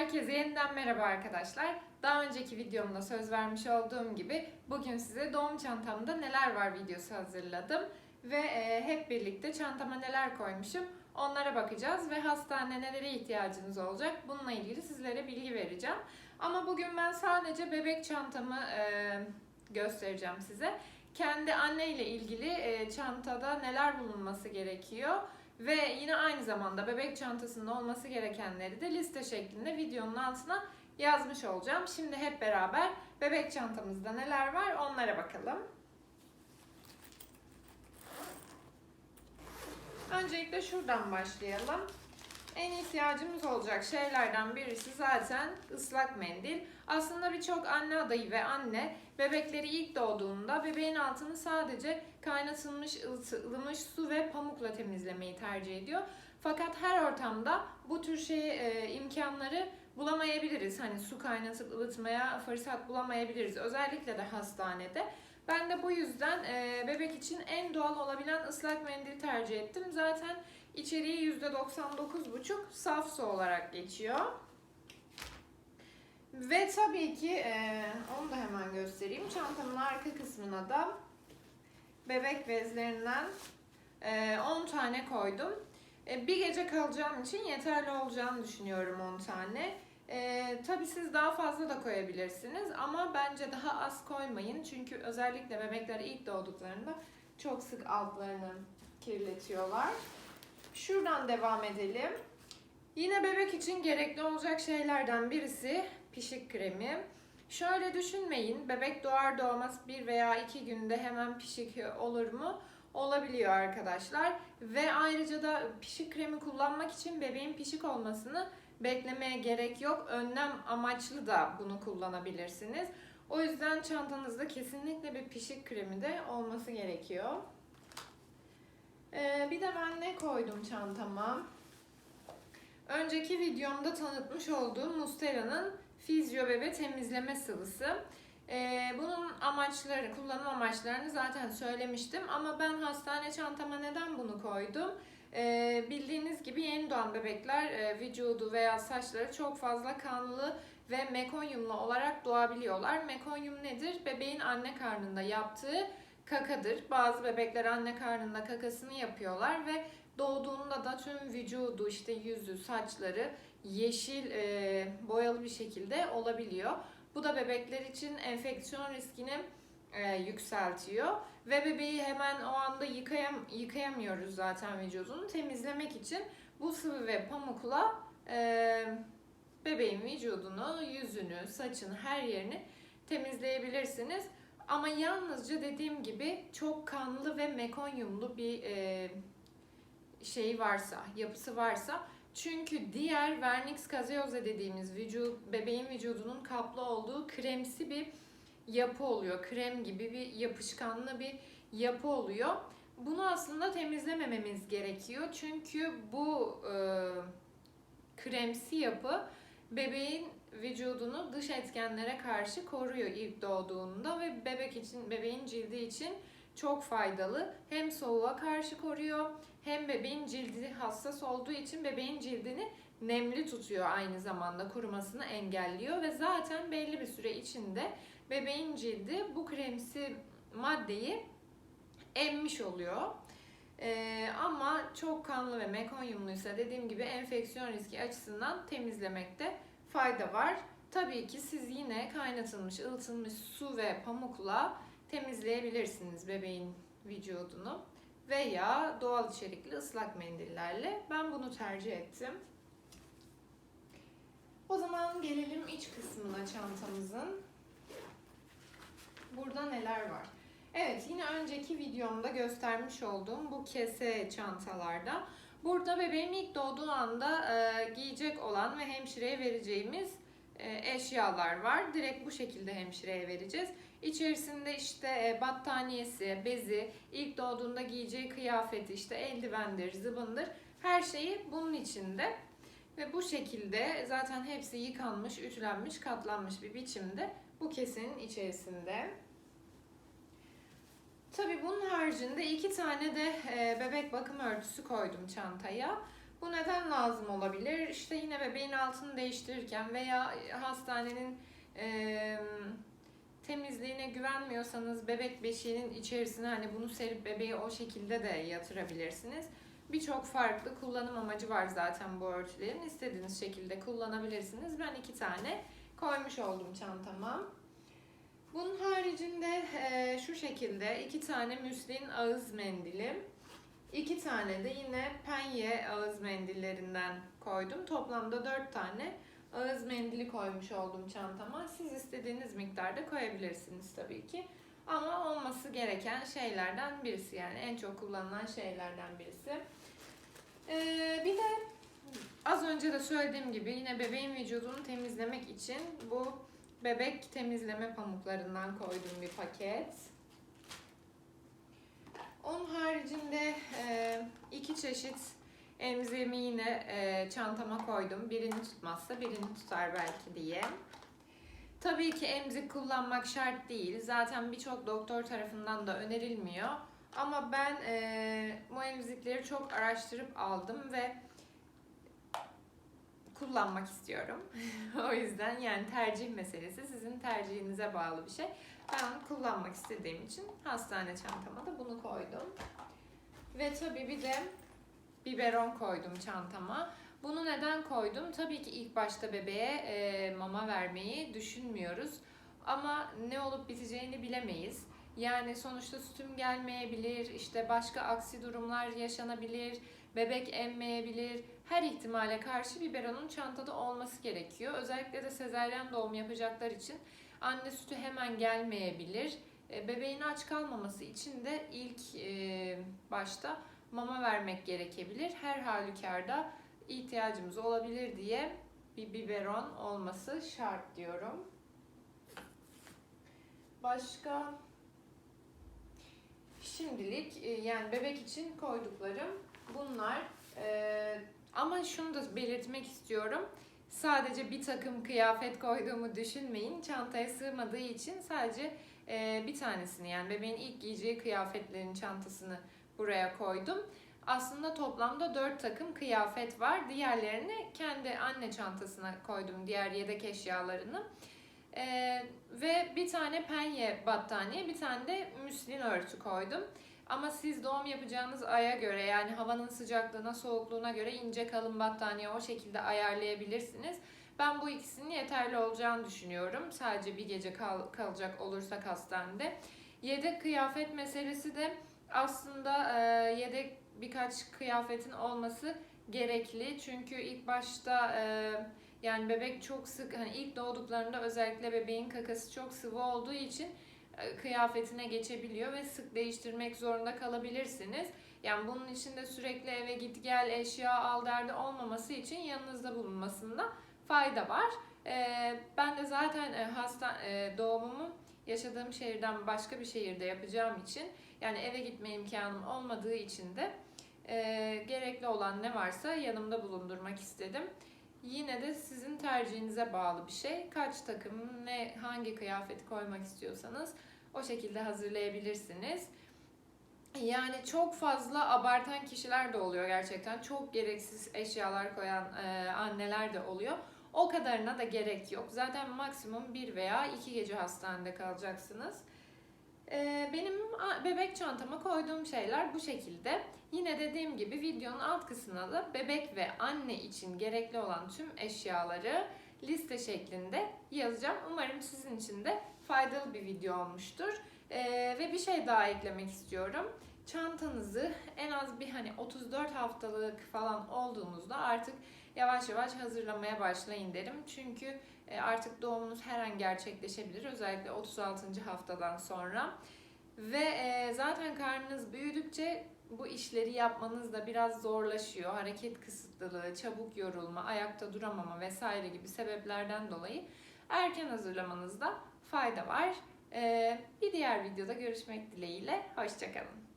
Herkese yeniden merhaba arkadaşlar. Daha önceki videomda söz vermiş olduğum gibi bugün size doğum çantamda neler var videosu hazırladım. Ve e, hep birlikte çantama neler koymuşum onlara bakacağız ve hastane nelere ihtiyacınız olacak bununla ilgili sizlere bilgi vereceğim. Ama bugün ben sadece bebek çantamı e, göstereceğim size. Kendi anne ile ilgili e, çantada neler bulunması gerekiyor ve yine aynı zamanda bebek çantasının olması gerekenleri de liste şeklinde videonun altına yazmış olacağım. Şimdi hep beraber bebek çantamızda neler var onlara bakalım. Öncelikle şuradan başlayalım. En ihtiyacımız olacak şeylerden birisi zaten ıslak mendil. Aslında birçok anne adayı ve anne bebekleri ilk doğduğunda bebeğin altını sadece kaynatılmış ılımış su ve pamukla temizlemeyi tercih ediyor. Fakat her ortamda bu tür şey e, imkanları bulamayabiliriz. Hani su kaynatıp ılıtmaya fırsat bulamayabiliriz. Özellikle de hastanede. Ben de bu yüzden e, bebek için en doğal olabilen ıslak mendil tercih ettim. Zaten içeriği %99,5 saf su olarak geçiyor. Ve tabii ki e, onu da hemen göstereyim. Çantamın arka kısmına da bebek bezlerinden e, 10 tane koydum. E, bir gece kalacağım için yeterli olacağını düşünüyorum 10 tane. E, tabii siz daha fazla da koyabilirsiniz ama bence daha az koymayın. Çünkü özellikle bebekler ilk doğduklarında çok sık altlarını kirletiyorlar. Şuradan devam edelim. Yine bebek için gerekli olacak şeylerden birisi pişik kremi. Şöyle düşünmeyin, bebek doğar doğmaz bir veya iki günde hemen pişik olur mu? Olabiliyor arkadaşlar. Ve ayrıca da pişik kremi kullanmak için bebeğin pişik olmasını beklemeye gerek yok. Önlem amaçlı da bunu kullanabilirsiniz. O yüzden çantanızda kesinlikle bir pişik kremi de olması gerekiyor. Ee, bir de ben ne koydum çantama? Önceki videomda tanıtmış olduğum Mustera'nın Fizyo Bebe temizleme sıvısı. Ee, bunun amaçları, kullanım amaçlarını zaten söylemiştim ama ben hastane çantama neden bunu koydum? Ee, bildiğiniz gibi yeni doğan bebekler e, vücudu veya saçları çok fazla kanlı ve mekonyumlu olarak doğabiliyorlar. Mekonyum nedir? Bebeğin anne karnında yaptığı kakadır. Bazı bebekler anne karnında kakasını yapıyorlar ve doğduğunda da tüm vücudu işte yüzü, saçları yeşil e, boyalı bir şekilde olabiliyor. Bu da bebekler için enfeksiyon riskini e, yükseltiyor ve bebeği hemen o anda yıkayam yıkayamıyoruz zaten vücudunu temizlemek için bu sıvı ve pamukla e, bebeğin vücudunu, yüzünü, saçını, her yerini temizleyebilirsiniz. Ama yalnızca dediğim gibi çok kanlı ve mekonyumlu bir e, şey varsa, yapısı varsa çünkü diğer vernix caseosa dediğimiz vücut, bebeğin vücudunun kaplı olduğu kremsi bir yapı oluyor. Krem gibi bir yapışkanlı bir yapı oluyor. Bunu aslında temizlemememiz gerekiyor. Çünkü bu e, kremsi yapı bebeğin vücudunu dış etkenlere karşı koruyor ilk doğduğunda ve bebek için bebeğin cildi için çok faydalı. Hem soğuğa karşı koruyor hem bebeğin cildi hassas olduğu için bebeğin cildini nemli tutuyor aynı zamanda kurumasını engelliyor ve zaten belli bir süre içinde bebeğin cildi bu kremsi maddeyi emmiş oluyor. Ee, ama çok kanlı ve mekonyumluysa dediğim gibi enfeksiyon riski açısından temizlemekte fayda var. Tabii ki siz yine kaynatılmış, ılıtılmış su ve pamukla temizleyebilirsiniz bebeğin vücudunu veya doğal içerikli ıslak mendillerle. Ben bunu tercih ettim. O zaman gelelim iç kısmına çantamızın. Burada neler var? Evet yine önceki videomda göstermiş olduğum bu kese çantalarda burada bebeğin ilk doğduğu anda e, giyecek olan ve hemşireye vereceğimiz eşyalar var. Direkt bu şekilde hemşireye vereceğiz. İçerisinde işte e, battaniyesi, bezi, ilk doğduğunda giyeceği kıyafeti, işte eldivendir, zıbındır her şeyi bunun içinde. Ve bu şekilde zaten hepsi yıkanmış, ütülenmiş, katlanmış bir biçimde bu kesenin içerisinde. Tabi bunun haricinde iki tane de e, bebek bakım örtüsü koydum çantaya. Bu neden lazım olabilir? İşte yine bebeğin altını değiştirirken veya hastanenin e, temizliğine güvenmiyorsanız bebek beşiğinin içerisine hani bunu serip bebeği o şekilde de yatırabilirsiniz. Birçok farklı kullanım amacı var zaten bu örtülerin. İstediğiniz şekilde kullanabilirsiniz. Ben iki tane koymuş oldum çantama. Bunun haricinde e, şu şekilde iki tane müslin ağız mendili, iki tane de yine penye ağız mendillerinden koydum. Toplamda dört tane ağız mendili koymuş oldum çantama. Siz istediğiniz miktarda koyabilirsiniz tabii ki. Ama olması gereken şeylerden birisi yani en çok kullanılan şeylerden birisi. Ee, bir de az önce de söylediğim gibi yine bebeğin vücudunu temizlemek için bu bebek temizleme pamuklarından koyduğum bir paket. Onun haricinde e, iki çeşit emziğimi yine e, çantama koydum. Birini tutmazsa birini tutar belki diye. Tabii ki emzik kullanmak şart değil. Zaten birçok doktor tarafından da önerilmiyor. Ama ben e, bu emzikleri çok araştırıp aldım ve kullanmak istiyorum. o yüzden yani tercih meselesi sizin tercihinize bağlı bir şey. Ben kullanmak istediğim için hastane çantama da bunu koydum. Ve tabii bir de biberon koydum çantama. Bunu neden koydum? Tabii ki ilk başta bebeğe e, mama vermeyi düşünmüyoruz. Ama ne olup biteceğini bilemeyiz. Yani sonuçta sütüm gelmeyebilir, işte başka aksi durumlar yaşanabilir, bebek emmeyebilir. Her ihtimale karşı biberonun çantada olması gerekiyor. Özellikle de sezeryen doğum yapacaklar için anne sütü hemen gelmeyebilir. E, bebeğin aç kalmaması için de ilk e, başta mama vermek gerekebilir. Her halükarda ihtiyacımız olabilir diye bir biberon olması şart diyorum. Başka şimdilik e, yani bebek için koyduklarım bunlar. Ee, ama şunu da belirtmek istiyorum. Sadece bir takım kıyafet koyduğumu düşünmeyin. Çantaya sığmadığı için sadece e, bir tanesini yani bebeğin ilk giyeceği kıyafetlerin çantasını buraya koydum. Aslında toplamda 4 takım kıyafet var. Diğerlerini kendi anne çantasına koydum diğer yedek eşyalarını. Ee, ve bir tane penye battaniye, bir tane de müslin örtü koydum. Ama siz doğum yapacağınız aya göre yani havanın sıcaklığına, soğukluğuna göre ince kalın battaniye o şekilde ayarlayabilirsiniz. Ben bu ikisinin yeterli olacağını düşünüyorum. Sadece bir gece kal- kalacak olursak hastanede. Yedek kıyafet meselesi de aslında e, yedek birkaç kıyafetin olması gerekli. Çünkü ilk başta e, yani bebek çok sık hani ilk doğduklarında özellikle bebeğin kakası çok sıvı olduğu için e, kıyafetine geçebiliyor ve sık değiştirmek zorunda kalabilirsiniz. Yani bunun için de sürekli eve git gel eşya al derdi olmaması için yanınızda bulunmasında fayda var. Ee, ben de zaten e, hasta e, doğumumu yaşadığım şehirden başka bir şehirde yapacağım için yani eve gitme imkanım olmadığı için de e, gerekli olan ne varsa yanımda bulundurmak istedim. Yine de sizin tercihinize bağlı bir şey. Kaç takım, ne hangi kıyafeti koymak istiyorsanız o şekilde hazırlayabilirsiniz. Yani çok fazla abartan kişiler de oluyor gerçekten. Çok gereksiz eşyalar koyan e, anneler de oluyor. O kadarına da gerek yok. Zaten maksimum bir veya iki gece hastanede kalacaksınız. E, benim bebek çantama koyduğum şeyler bu şekilde. Yine dediğim gibi videonun alt kısmına da bebek ve anne için gerekli olan tüm eşyaları liste şeklinde yazacağım. Umarım sizin için de faydalı bir video olmuştur. Ee, ve bir şey daha eklemek istiyorum. Çantanızı en az bir hani 34 haftalık falan olduğunuzda artık yavaş yavaş hazırlamaya başlayın derim. Çünkü e, artık doğumunuz her an gerçekleşebilir. Özellikle 36. haftadan sonra. Ve e, zaten karnınız büyüdükçe bu işleri yapmanız da biraz zorlaşıyor. Hareket kısıtlılığı, çabuk yorulma, ayakta duramama vesaire gibi sebeplerden dolayı erken hazırlamanızda fayda var. Ee, bir diğer videoda görüşmek dileğiyle. Hoşçakalın.